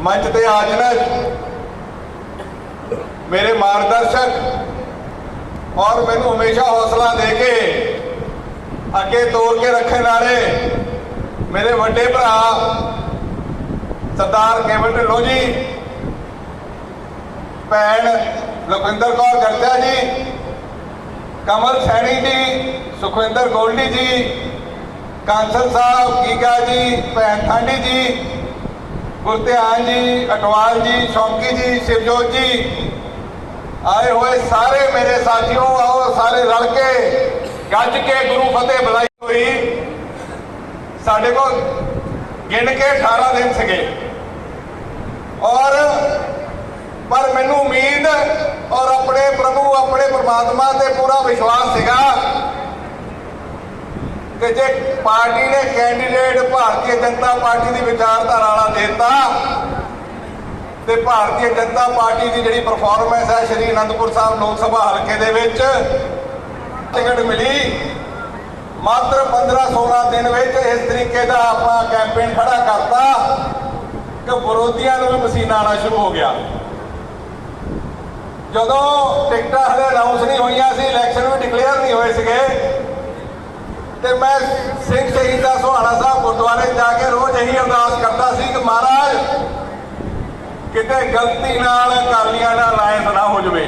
ਮੰਚ ਤੇ ਆਜਨਾ ਮੇਰੇ ਮਾਰਗਦਰਸ਼ਕ ਔਰ ਮੈਨੂੰ ਹਮੇਸ਼ਾ ਹੌਸਲਾ ਦੇ ਕੇ ਅੱਗੇ ਤੋਰ ਕੇ ਰੱਖਣ ਵਾਲੇ ਮੇਰੇ ਵੱਡੇ ਭਰਾ ਸਰਦਾਰ ਕੇਵਲ ਢਿੱਲੋਂ ਜੀ, ਭੈਣ ਲਖਵਿੰਦਰ ਕੌਰ ਗਰਜਾ ਜੀ, ਕਮਲ ਸੈਣੀ ਜੀ, ਸੁਖਵਿੰਦਰ ਗੋਲਡੀ ਜੀ, ਕਾਂਸਲ ਸਾਹਿਬ ਗੀਗਾ ਜੀ, ਭੈਣ ਠਾਂਡੀ ਜੀ ਗੁਰਧਿਆਨ ਜੀ, ਅਟਵਾਲ ਜੀ, ਸ਼ੌਂਕੀ ਜੀ, ਸ਼ਿਵਜੋਤ ਜੀ, ਆਏ ਹੋਏ ਸਾਰੇ ਮੇਰੇ ਸਾਥੀਓ, ਆਓ ਸਾਰੇ ਰਲ ਕੇ ਗੱਜ ਕੇ ਗੁਰੂ ਫਤਿਹ ਬੁਲਾਈ ਹੋਈ। ਸਾਡੇ ਕੋਲ ਗਿਣ ਕੇ 18 ਦਿਨ ਸੀਗੇ। ਔਰ ਪਰ ਮੈਨੂੰ ਉਮੀਦ ਔਰ ਆਪਣੇ ਪ੍ਰਭੂ, ਆਪਣੇ ਪ੍ਰਮਾਤਮਾ ਤੇ ਪੂਰਾ ਵਿਸ਼ਵਾਸ ਸੀਗਾ ਕਿ ਜੇ ਪਾਰਟੀ ਨੇ ਕੈਂਡੀਡੇਟ ਭਾਰਤੀ ਜਨਤਾ ਪਾਰਟੀ ਦੀ ਵਿਚਾਰਧਾਰਾ ਵਾਲਾ ਦਿੱਤਾ। ਤੇ ਭਾਰਤੀ ਜਨਤਾ ਪਾਰਟੀ ਦੀ ਜਿਹੜੀ ਪਰਫਾਰਮੈਂਸ ਹੈ, ਸ਼੍ਰੀ ਅਨੰਦਪੁਰ ਸਾਹਿਬ ਲੋਕ ਸਭਾ ਹਲਕੇ ਦੇ ਵਿੱਚ ਟਿਕਟ ਮਿਲੀ। ਮਾਤਰ 15-16 ਦਿਨ ਵਿੱਚ ਇਸ ਤਰੀਕੇ ਦਾ ਆਪਾਂ ਕੈਂਪੇਨ ਖੜਾ ਕਰਤਾ ਕਿ ਵਿਰੋਧੀਆਂ ਨੂੰ ਵੀ ਪਸੀਨਾ ਆਣਾ ਸ਼ੁਰੂ ਹੋ ਗਿਆ। ਜਦੋਂ ਟਿਕਟਾਂ ਹਲੇ ਅਨਾਉਂਸ ਨਹੀਂ ਹੋਈਆਂ ਸੀ ਇਲੈਕਸ਼ਨ ਵੀ ਡਿਕਲੇਅਰ ਨਹੀਂ ਹੋਏ ਸੀਗੇ ਤੇ ਮੈਂ ਸਿੰਘ ਸ਼ਹੀਦਾ ਸੁਹਾਣਾ ਸਾਹਿਬ ਗੁਰਦੁਆਰੇ ਜਾ ਕੇ ਰੋਜ਼ ਇਹੀ ਅਰਦਾਸ ਕਰਦਾ ਸੀ ਕਿ ਮਹਾਰਾਜ, ਕਿਤੇ ਗਲਤੀ ਨਾਲ ਅਕਾਲੀਆਂ ਨਾਲ ਅਲਾਇੰਸ ਨਾ ਹੋ ਜਵੇ।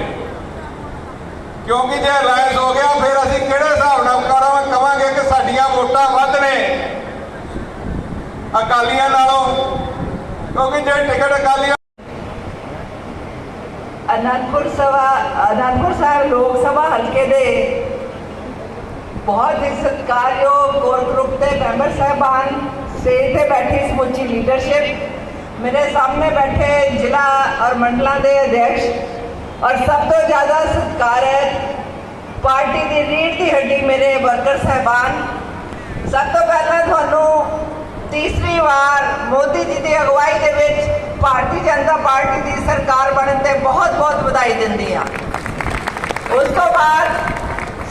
ਕਿਉਂਕਿ ਜੇ ਅਲਾਇੰਸ ਹੋ ਗਿਆ, ਫਿਰ ਅਸੀਂ ਕਿਹੜੇ ਹਿਸਾਬ ਨਾਲ ਕਰਾਂਗੇ ਕਵਾਂਗੇ ਕਿ ਸਾਡੀਆਂ ਵੋਟਾਂ ਵੱਧ ਨੇ? ਅਕਾਲੀਆਂ ਨਾਲੋਂ। ਕਿਉਂਕਿ ਜੇ ਟਿਕਟ ਅਕਾਲੀਆਂ ਅਨੰਦਪੁਰ ਸਭਾ ਅਨੰਦਪੁਰ ਸਾਹਿਬ ਲੋਕ ਸਭਾ ਹਲਕੇ ਦੇ ਬਹੁਤ ਹੀ ਸਤਿਕਾਰਯੋਗ ਕੋਰ ਗਰੁੱਪ ਦੇ ਮੈਂਬਰ ਸਾਹਿਬਾਨ, ਸਟੇਜ ਤੇ ਬੈਠੀ ਸਮੁੱਚੀ ਲੀਡਰਸ਼ਿਪ ਮੇਰੇ ਸਾਹਮਣੇ ਬੈਠੇ ਜ਼ਿਲ੍ਹਾ ਔਰ ਮੰਡਲਾਂ ਦੇ ਅਧਿਕਸ਼ ਔਰ ਸਭ ਤੋਂ ਜ਼ਿਆਦਾ ਸਤਿਕਾਰ ਹੈ ਪਾਰਟੀ ਦੀ ਰੀੜ ਦੀ ਹੱਡੀ ਮੇਰੇ ਵਰਕਰ ਸਾਹਿਬਾਨ। ਸਭ ਤੋਂ ਪਹਿਲਾਂ ਤੁਹਾਨੂੰ ਤੀਸਰੀ ਵਾਰ ਮੋਦੀ ਜੀ ਦੀ ਅਗਵਾਈ ਦੇ ਵਿੱਚ ਭਾਰਤੀ ਜਨਤਾ ਪਾਰਟੀ ਦੀ ਸਰਕਾਰ ਬਣਨ ਤੇ ਬਹੁਤ-ਬਹੁਤ ਵਧਾਈ ਦਿੰਦੀ ਹਾਂ। ਉਸ ਤੋਂ ਬਾਅਦ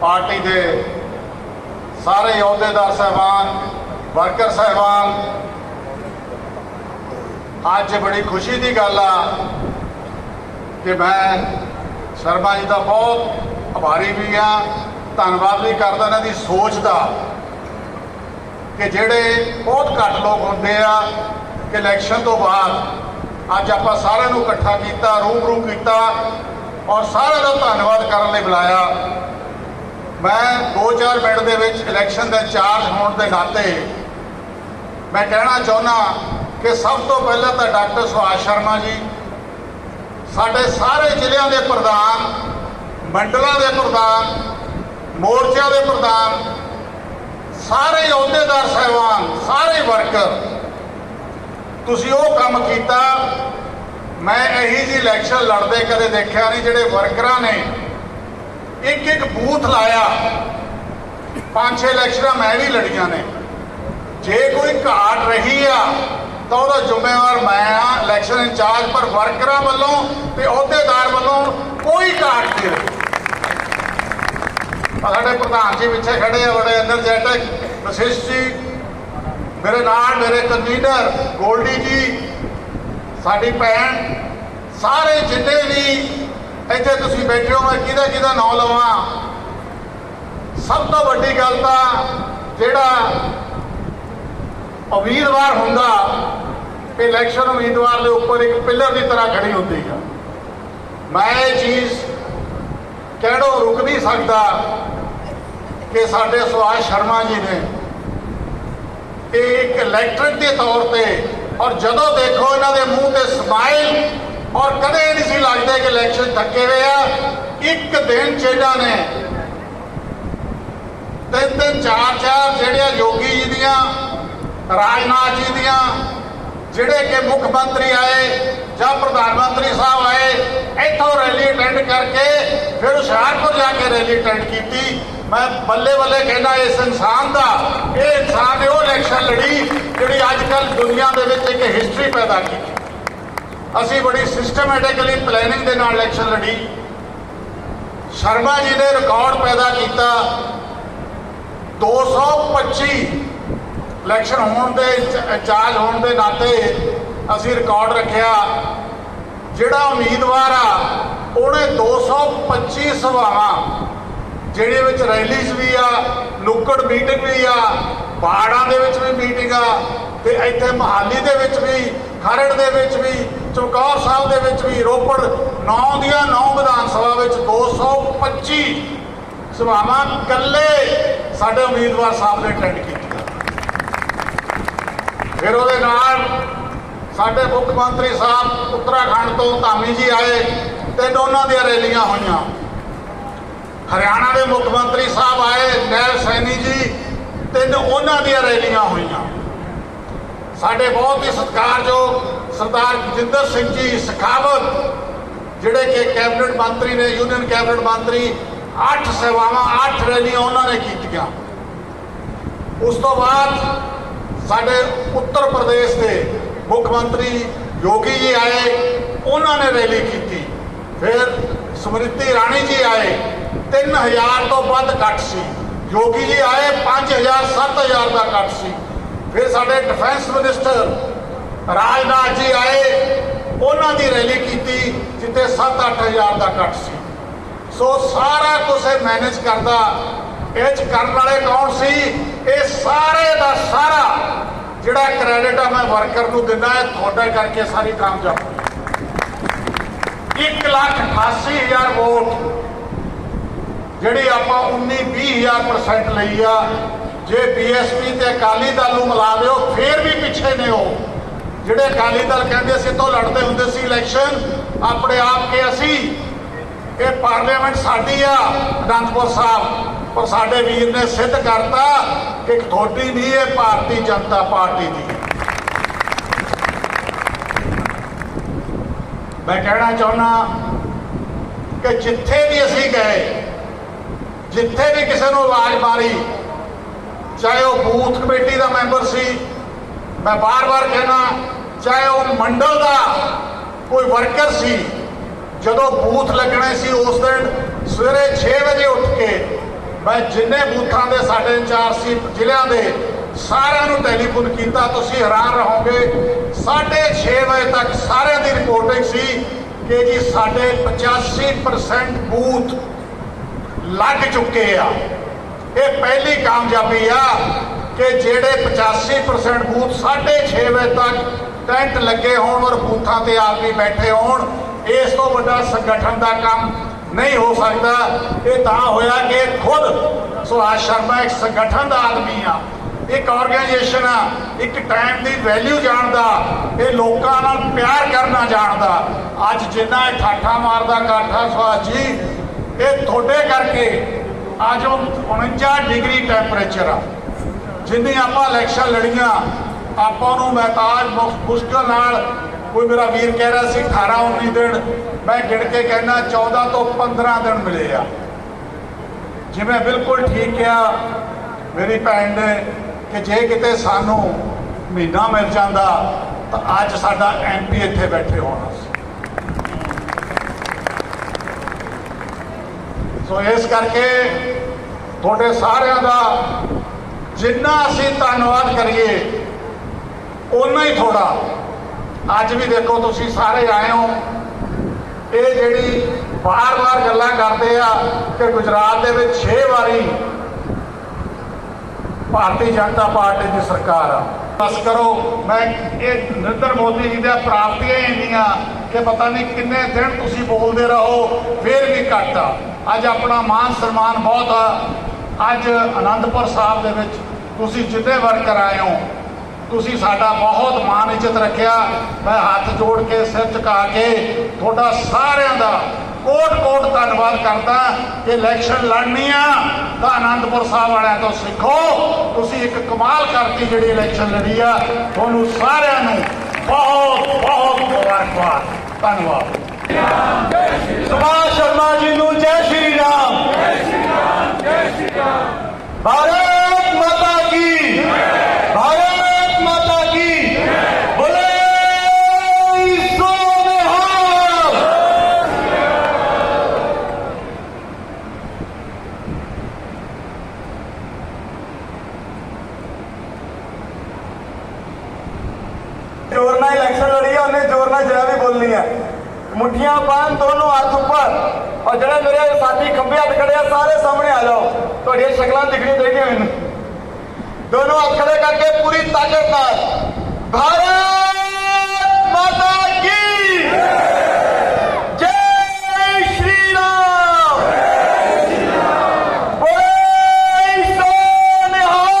ਪਾਰਟੀ ਦੇ ਸਾਰੇ ਅਹੁਦੇਦਾਰ ਸਹਿਬਾਨ, ਵਰਕਰ ਸਹਿਬਾਨ। ਅੱਜ ਬੜੀ ਖੁਸ਼ੀ ਦੀ ਗੱਲ ਆ ਕਿ ਮੈਂ ਸ਼ਰਮਾ ਜੀ ਦਾ ਬਹੁਤ ਆਭਾਰੀ ਵੀ ਆ, ਧੰਨਵਾਦ ਵੀ ਕਰਦਾ ਇਹਨਾਂ ਦੀ ਸੋਚ ਦਾ ਕਿ ਜਿਹੜੇ ਬਹੁਤ ਘੱਟ ਲੋਕ ਹੁੰਦੇ ਆ ਕਿ ਇਲੈਕਸ਼ਨ ਤੋਂ ਬਾਅਦ ਅੱਜ ਆਪਾਂ ਸਾਰਿਆਂ ਨੂੰ ਇਕੱਠਾ ਕੀਤਾ, ਰੂਬਰੂ ਕੀਤਾ ਔਰ ਸਾਰਿਆਂ ਦਾ ਧੰਨਵਾਦ ਕਰਨ ਲਈ ਬੁਲਾਇਆ। ਮੈਂ 2-4 ਮਿੰਟ ਦੇ ਵਿੱਚ ਇਲੈਕਸ਼ਨ ਦਾ ਇੰਚਾਰਜ ਹੋਣ ਦੇ ਨਾਤੇ ਮੈਂ ਕਹਿਣਾ ਚਾਹੁੰਦਾ ਕਿ ਸਭ ਤੋਂ ਪਹਿਲਾਂ ਤਾਂ ਡਾਕਟਰ ਸੁਭਾਸ਼ ਸ਼ਰਮਾ ਜੀ, ਸਾਡੇ ਸਾਰੇ ਜ਼ਿਲ੍ਹਿਆਂ ਦੇ ਪ੍ਰਧਾਨ, ਮੰਡਲਾਂ ਦੇ ਪ੍ਰਧਾਨ, ਮੋਰਚਿਆਂ ਦੇ ਪ੍ਰਧਾਨ, ਸਾਰੇ ਅਹੁਦੇਦਾਰ ਸਹਿਬਾਨ, ਸਾਰੇ ਵਰਕਰ, ਤੁਸੀਂ ਉਹ ਕੰਮ ਕੀਤਾ। ਮੈਂ ਇਹੀ ਜੀ ਇਲੈਕਸ਼ਨ ਲੜਦੇ ਕਦੇ ਦੇਖਿਆ ਨਹੀਂ ਜਿਹੜੇ ਵਰਕਰਾਂ ਨੇ ਇੱਕ ਇੱਕ ਬੂਥ ਲਾਇਆ। ਪੰਜ ਛੇ ਇਲੈਕਸ਼ਨਾਂ ਮੈਂ ਵੀ ਲੜੀਆਂ ਨੇ। ਜੇ ਕੋਈ ਘਾਟ ਰਹੀ ਆ, ਤਾਂ ਉਹਦਾ ਜ਼ਿੰਮੇਵਾਰ ਮੈਂ ਆ ਇਲੈਕਸ਼ਨ ਇੰਚਾਰਜ, ਪਰ ਵਰਕਰਾਂ ਵੱਲੋਂ ਤੇ ਅਹੁਦੇਦਾਰ ਵੱਲੋਂ ਕੋਈ ਘਾਟ ਨਹੀਂ ਰਹੀ। ਸਾਡੇ ਪ੍ਰਧਾਨ ਜੀ ਪਿੱਛੇ ਖੜੇ ਆ, ਬੜੇ એનર્ਜੈਟਿਕ ਵਸਿਸ਼ਟ ਜੀ, ਮੇਰੇ ਨਾਲ ਮੇਰੇ ਕਨਵੀਨਰ ਗੋਲਡੀ ਜੀ, ਸਾਡੀ ਭੈਣ, ਸਾਰੇ ਜਿੰਨੇ ਵੀ ਇੱਥੇ ਤੁਸੀਂ ਬੈਠੇ ਹੋ, ਮੈਂ ਕਿਹਦਾ ਕਿਹਦਾ ਨਾਂ ਲਵਾਂ? ਸਭ ਤੋਂ ਵੱਡੀ ਗੱਲ ਤਾਂ ਜਿਹੜਾ ਉਮੀਦਵਾਰ ਹੁੰਦਾ ਇਲੈਕਸ਼ਨ ਉਮੀਦਵਾਰ ਦੇ ਉੱਪਰ ਇੱਕ ਪਿਲਰ ਦੀ ਤਰ੍ਹਾਂ ਖੜੀ ਹੁੰਦੀ ਆ। ਮੈਂ ਇਹ ਚੀਜ਼ ਕਹਿਣੋਂ ਰੁਕ ਨਹੀਂ ਸਕਦਾ ਕਿ ਸਾਡੇ ਸੁਭਾਸ਼ ਸ਼ਰਮਾ ਜੀ ਨੇ ਇਹ ਇੱਕ ਇਲੈਕਟ੍ਰਿਕ ਦੇ ਤੌਰ ਤੇ ਔਰ ਜਦੋਂ ਦੇਖੋ ਇਹਨਾਂ ਦੇ ਮੂੰਹ ਤੇ ਸਮਾਈਲ ਔਰ ਕਦੇ ਨਹੀਂ ਸੀ ਲੱਗਦਾ ਕਿ ਇਲੈਕਸ਼ਨ ਥੱਕੇ ਹੋਏ ਆ। ਇੱਕ ਦਿਨ ਜਿਹੜਾ ਨੇ। ਤਿੰਨ ਤਿੰਨ, ਚਾਰ ਚਾਰ ਜਿਹੜੀਆਂ ਯੋਗੀ ਜੀ ਦੀਆਂ, ਰਾਜਨਾਥ ਜੀ ਦੀਆਂ, ਜਿਹੜੇ ਕਿ ਮੁੱਖ ਮੰਤਰੀ ਆਏ ਜਾਂ ਪ੍ਰਧਾਨ ਮੰਤਰੀ ਸਾਹਿਬ ਆਏ, ਇੱਥੋਂ ਰੈਲੀ ਅਟੈਂਡ ਕਰਕੇ ਫਿਰ ਹੁਸ਼ਿਆਰਪੁਰ ਜਾ ਕੇ ਰੈਲੀ ਅਟੈਂਡ ਕੀਤੀ। ਮੈਂ ਬੱਲੇ ਬੱਲੇ ਕਹਿੰਦਾ, ਇਸ ਇਨਸਾਨ ਦਾ, ਇਹ ਇਨਸਾਨ ਨੇ ਉਹ ਇਲੈਕਸ਼ਨ ਲੜੀ ਜਿਹੜੀ ਅੱਜ ਕੱਲ ਦੁਨੀਆ ਦੇ ਵਿੱਚ ਇੱਕ ਹਿਸਟਰੀ ਪੈਦਾ ਕੀਤੀ। ਅਸੀਂ ਬੜੀ ਸਿਸਟਮੈਟਿਕਲੀ ਪਲੈਨਿੰਗ ਦੇ ਨਾਲ ਇਲੈਕਸ਼ਨ ਲੜੀ। ਸ਼ਰਮਾ ਜੀ ਨੇ ਰਿਕਾਰਡ ਪੈਦਾ ਕੀਤਾ। 225 ਇਲੈਕਸ਼ਨ ਹੋਣ ਦੇ ਇੰਚਾਰਜ ਹੋਣ ਦੇ ਨਾਤੇ ਅਸੀਂ ਰਿਕਾਰਡ ਰੱਖਿਆ। ਜਿਹੜਾ ਉਮੀਦਵਾਰ ਆ, ਉਹਨੇ 225 ਸਭਾਵਾਂ ਜਿਹੜੇ ਵਿੱਚ ਰੈਲੀਜ਼ ਵੀ ਆ, ਨੁੱਕੜ ਮੀਟਿੰਗ ਵੀ ਆ, ਬਾੜਾਂ ਦੇ ਵਿੱਚ ਵੀ ਮੀਟਿੰਗ ਆ, ਤੇ ਇੱਥੇ ਮਹਾਲੀ ਦੇ ਵਿੱਚ ਵੀ ਖਰੜ ਦੇ ਵਿੱਚ ਵੀ, ਚਮਕੌਰ ਸਾਹਿਬ ਦੇ ਵਿੱਚ ਵੀ, ਰੋਪੜ 9 ਦੀਆਂ 9 ਵਿਧਾਨ ਸਭਾ ਵਿੱਚ 225 ਸਭਾਵਾਂ ਇਕੱਲੇ ਸਾਡੇ ਉਮੀਦਵਾਰ ਸਾਹਿਬ ਨੇ ਅਟੈਂਡ ਕੀਤੀਆਂ। ਫਿਰ ਉਹਦੇ ਨਾਲ ਸਾਡੇ ਮੁੱਖ ਮੰਤਰੀ ਸਾਹਿਬ ਉੱਤਰਾਖੰਡ ਤੋਂ ਧਾਮੀ ਜੀ ਆਏ ਤੇ ਦੋਨਾਂ ਦੀਆਂ ਰੈਲੀਆਂ ਹੋਈਆਂ। ਹਰਿਆਣਾ ਦੇ ਮੁੱਖ ਮੰਤਰੀ ਸਾਹਿਬ ਆਏ, ਨੈਲ ਸੈਣੀ ਜੀ, ਤਿੰਨ ਉਹਨਾਂ ਦੀਆਂ ਰੈਲੀਆਂ ਹੋਈਆਂ। ਸਾਡੇ ਬਹੁਤ ਹੀ ਸਤਿਕਾਰਯੋਗ ਸਰਦਾਰ ਜਿੰਦਰ ਸਿੰਘ ਜੀ ਸਖਾਵਤ, ਜਿਹੜੇ ਕਿ ਕੈਬਨਿਟ ਮੰਤਰੀ ਨੇ, ਯੂਨੀਅਨ ਕੈਬਨਿਟ ਮੰਤਰੀ, ਅੱਠ ਸੇਵਾਵਾਂ, ਅੱਠ ਰੈਲੀਆਂ ਉਹਨਾਂ ਨੇ ਕੀਤੀਆਂ। ਉਸ ਤੋਂ ਬਾਅਦ ਸਾਡੇ ਉੱਤਰ ਪ੍ਰਦੇਸ਼ ਦੇ ਮੁੱਖ ਮੰਤਰੀ ਯੋਗੀ ਜੀ ਆਏ, ਉਹਨਾਂ ਨੇ ਰੈਲੀ ਕੀਤੀ। ਫਿਰ ਸਮ੍ਰਿਤੀ ਰਾਣੀ ਜੀ ਆਏ 3000 ਤੋਂ ਵੱਧ ਕੱਟ ਸੀ। ਯੋਗੀ ਜੀ ਆਏ 5000 7000 ਦਾ ਕੱਟ ਸੀ। ਫਿਰ ਸਾਡੇ ਡਿਫੈਂਸ ਮਿਨਿਸਟਰ ਰਾਜਨਾਥ ਜੀ ਆਏ, ਉਹਨਾਂ ਦੀ ਰੈਲੀ ਕੀਤੀ, ਜਿੱਥੇ 7-8000 ਦਾ ਕੱਟ ਸੀ। ਸੋ ਸਾਰਾ ਕੁਝ ਇਹ ਮੈਨੇਜ ਕਰਦਾ, ਇਹ ਚ ਕਰਨ ਵਾਲੇ ਕੌਣ ਸੀ? ਇਹ ਸਾਰੇ ਦਾ ਸਾਰਾ ਜਿਹੜਾ ਕ੍ਰੈਡਿਟ ਆ ਮੈਂ ਵਰਕਰ ਨੂੰ ਦਿੰਦਾ ਹੈ ਤੁਹਾਡਾ ਕਰਕੇ ਸਾਰੀ ਕਾਮਯਾਬ ਹੋਈ। 1 ਲੱਖ 88 ਹਜ਼ਾਰ ਵੋਟ ਜਿਹੜੀ ਆਪਾਂ 19 20000% ਲਈ ਆ ਜੇ ਬੀਐਸਪੀ ਤੇ ਅਕਾਲੀ ਦਲ ਨੂੰ ਮਿਲਾ ਦਿਓ ਫੇਰ ਵੀ ਪਿੱਛੇ ਨੇ ਉਹ। ਜਿਹੜੇ ਅਕਾਲੀ ਦਲ ਕਹਿੰਦੇ ਸੀ ਤੋਂ ਲੜਦੇ ਹੁੰਦੇ ਸੀ ਇਲੈਕਸ਼ਨ ਆਪਣੇ ਆਪ ਕੇ ਅਸੀਂ, ਇਹ ਪਾਰਲੀਮੈਂਟ ਸਾਡੀ ਆ, ਅਨੰਦਪੁਰ ਸਾਹਿਬ। ਪਰ ਸਾਡੇ ਵੀਰ ਨੇ ਸਿੱਧ ਕਰਤਾ ਕਿ ਤੁਹਾਡੀ ਨਹੀਂ ਇਹ ਭਾਰਤੀ ਜਨਤਾ ਪਾਰਟੀ ਦੀ। ਮੈਂ ਕਹਿਣਾ ਚਾਹੁੰਦਾ ਕਿ ਜਿੱਥੇ ਵੀ ਅਸੀਂ ਗਏ, ਜਿੱਥੇ ਵੀ ਕਿਸੇ ਨੂੰ ਆਵਾਜ਼ ਮਾਰੀ ਚਾਹੇ ਉਹ ਬੂਥ ਕਮੇਟੀ ਦਾ ਮੈਂਬਰ ਸੀ, ਮੈਂ ਬਾਰ-ਬਾਰ ਕਹਿਣਾ ਚਾਹੇ ਉਹ ਮੰਡਲ ਦਾ ਕੋਈ ਵਰਕਰ ਸੀ, ਜਦੋਂ ਬੂਥ ਲੱਗਣੇ ਸੀ ਉਸ ਦਿਨ ਸਵੇਰੇ 6 ਵਜੇ ਉੱਠ ਕੇ ਮੈਂ ਜਿੰਨੇ ਬੂਥਾਂ ਦੇ ਸਾਡੇ ਇੰਚਾਰਜ ਸੀ ਜ਼ਿਲ੍ਹਿਆਂ ਦੇ, ਸਾਰਿਆਂ ਨੂੰ ਟੈਲੀਫੋਨ ਕੀਤਾ, ਤੁਸੀਂ ਹੈਰਾਨ ਰਹੋਗੇ 6:30 ਵਜੇ ਤੱਕ ਸਾਰਿਆਂ ਦੀ ਰਿਪੋਰਟਿੰਗ ਸੀ ਕਿ ਜੀ ਸਾਡੇ 85% ਬੂਥ ਲੱਗ ਚੁੱਕੇ ਆ। ਇਹ ਪਹਿਲੀ ਕਾਮਯਾਬੀ ਆ ਕਿ ਜਿਹੜੇ 85% ਬੂਥ 6:30 ਵਜੇ ਤੱਕ ਟੈਂਟ ਲੱਗੇ ਹੋਣ ਔਰ ਬੂਥਾਂ ਤੇ ਆਪ ਵੀ ਬੈਠੇ ਹੋਣ, ਇਸ ਤੋਂ ਵੱਡਾ ਸੰਗਠਨ ਦਾ ਕੰਮ ਨਹੀਂ ਹੋ ਸਕਦਾ। ਇਹ ਤਾਂ ਹੋਇਆ ਕਿ ਖੁਦ ਸੁਭਾਸ਼ ਸ਼ਰਮਾ ਇੱਕ ਸੰਗਠਨ ਦਾ ਆਦਮੀ ਆ, ਇੱਕ ਆਰਗੇਨਾਈਜੇਸ਼ਨ ਆ, ਇੱਕ ਟਾਈਮ ਦੀ ਵੈਲਿਊ ਜਾਣਦਾ, ਇਹ ਲੋਕਾਂ ਨਾਲ ਪਿਆਰ ਕਰਨਾ ਜਾਣਦਾ। ਅੱਜ ਜਿੰਨਾ ਇਹ ਠਾਠਾ ਮਾਰਦਾ ਕਾਠਾ ਸੁਭਾਸ਼ ਜੀ, ਇਹ ਤੁਹਾਡੇ ਕਰਕੇ ਅੱਜ ਉਹ 49 ਡਿਗਰੀ ਟੈਂਪਰੇਚਰ ਆ। ਜਿੰਨੀ ਆਪਾਂ ਇਲੈਕਸ਼ਨ ਲੜੀਆਂ, ਆਪਾਂ ਨੂੰ ਮਹਿਤਾਜ ਮੁਖ- ਮੁਸ਼ਕਲ ਨਾਲ, ਕੋਈ ਮੇਰਾ ਵੀਰ ਕਹਿ ਰਿਹਾ ਸੀ 18 19 ਦਿਨ, ਮੈਂ ਗਿਣ ਕੇ ਕਹਿੰਦਾ 14 ਤੋਂ 15 ਦਿਨ ਮਿਲੇ ਆ। ਜਿਵੇਂ ਬਿਲਕੁਲ ਠੀਕ ਕਿਹਾ ਮੇਰੀ ਭੈਣ ਨੇ ਕਿ ਜੇ ਕਿਤੇ ਸਾਨੂੰ ਮਹੀਨਾ ਮਿਲ ਜਾਂਦਾ, ਤਾਂ ਅੱਜ ਸਾਡਾ ਐਮਪੀ ਇੱਥੇ ਬੈਠੇ ਹੋਣਾ। ਸੋ ਇਸ ਕਰਕੇ ਤੁਹਾਡੇ ਸਾਰਿਆਂ ਦਾ ਜਿੰਨਾ ਅਸੀਂ ਧੰਨਵਾਦ ਕਰੀਏ ਉਨਾ ਹੀ ਥੋੜਾ ਅੱਜ ਵੀ ਦੇਖੋ ਤੁਸੀਂ ਸਾਰੇ ਆਏ ਹੋ। ਇਹ ਜਿਹੜੀ ਬਾਰ-ਬਾਰ ਗੱਲਾਂ ਕਰਦੇ ਆ ਕਿ ਗੁਜਰਾਤ ਦੇ ਵਿੱਚ 6 ਵਾਰੀ ਭਾਰਤੀ ਜਨਤਾ ਪਾਰਟੀ ਦੀ ਸਰਕਾਰ ਆ। ਬਸ ਕਰੋ, ਮੈਂ ਇਹ ਨਰਿੰਦਰ ਮੋਦੀ ਜੀ ਦੀਆਂ ਪ੍ਰਾਪਤੀਆਂ ਹੀ ਇੰਨੀਆਂ ਕਿ ਪਤਾ ਨਹੀਂ ਕਿੰਨੇ ਦਿਨ ਤੁਸੀਂ ਬੋਲਦੇ ਰਹੋ, ਫਿਰ ਵੀ ਘੱਟ ਆ। ਅੱਜ ਆਪਣਾ ਮਾਨ ਸਨਮਾਨ ਬਹੁਤ ਆ। ਅੱਜ ਆਨੰਦਪੁਰ ਸਾਹਿਬ ਦੇ ਵਿੱਚ ਤੁਸੀਂ ਜਿੰਨੇ ਵਰਕਰ ਆਏ ਹੋ। ਤੁਸੀਂ ਸਾਡਾ ਬਹੁਤ ਮਾਣ ਇੱਜ਼ਤ ਰੱਖਿਆ। ਮੈਂ ਹੱਥ ਜੋੜ ਕੇ, ਸਿਰ ਝੁਕਾ ਕੇ ਤੁਹਾਡਾ ਸਾਰਿਆਂ ਦਾ ਕੋਟ ਕੋਟ ਧੰਨਵਾਦ ਕਰਦਾ ਕਿ ਇਲੈਕਸ਼ਨ ਲੜਨੀ ਆ ਤਾਂ ਆਨੰਦਪੁਰ ਸਾਹਿਬ ਵਾਲਿਆਂ ਤੋਂ ਸਿੱਖੋ। ਤੁਸੀਂ ਇੱਕ ਕਮਾਲ ਕਰਤੀ ਜਿਹੜੀ ਇਲੈਕਸ਼ਨ ਲੜੀ ਆ। ਤੁਹਾਨੂੰ ਸਾਰਿਆਂ ਨੂੰ ਬਹੁਤ ਬਹੁਤ ਮੁਬਾਰਕਬਾਦ। ਧੰਨਵਾਦ। ਸੁਭਾਸ਼ ਸ਼ਰਮਾ ਜੀ ਨੂੰ ਜੈ ਸ਼੍ਰੀ ਰਾਮ। ਜੈ ਸ਼੍ਰੀ ਰਾਮ ਜੈ ਸ਼੍ਰੀ ਰਾਮ। ਭਾਰਤ ਮਾਤਾ ਕੀ ਭਾਰਤ ਮਾਤਾ ਕੀ ਬੋਲੇ ਸੋਨਿਹਾਲ ਜ਼ੋਰ ਨਾਲ ਇਲੈਕਸ਼ਨ ਲੜੀ ਹੈ ਉਹਨੇ ਜ਼ੋਰ ਨਾਲ ਜਰਾ ਵੀ ਬੋਲਣੀ ਹੈ ਮੁੱਠੀਆਂ ਪਾਣ ਦੋਨੋਂ ਹੱਥ ਉੱਪਰ। ਔਰ ਜਿਹੜੇ ਮੇਰੇ ਸਾਥੀ ਖੱਬੇ ਹੱਥ ਖੜੇ ਆ, ਸਾਰੇ ਸਾਹਮਣੇ ਆ ਜਾਓ। ਤੁਹਾਡੀਆਂ ਸ਼ਕਲਾਂ ਦਿਖਣੀ ਚਾਹੀਦੀਆਂ ਮੈਨੂੰ। ਦੋਨੋਂ ਹੱਥ ਖੜੇ ਕਰਕੇ ਪੂਰੀ ਤਾਕਤ ਨਾਲ। ਭਾਰਤ ਮਾਤਾ ਕੀ ਜੈ ਸ਼੍ਰੀ ਰਾਮ ਬੋਲੇ ਸੋ ਨਿਹਾਲ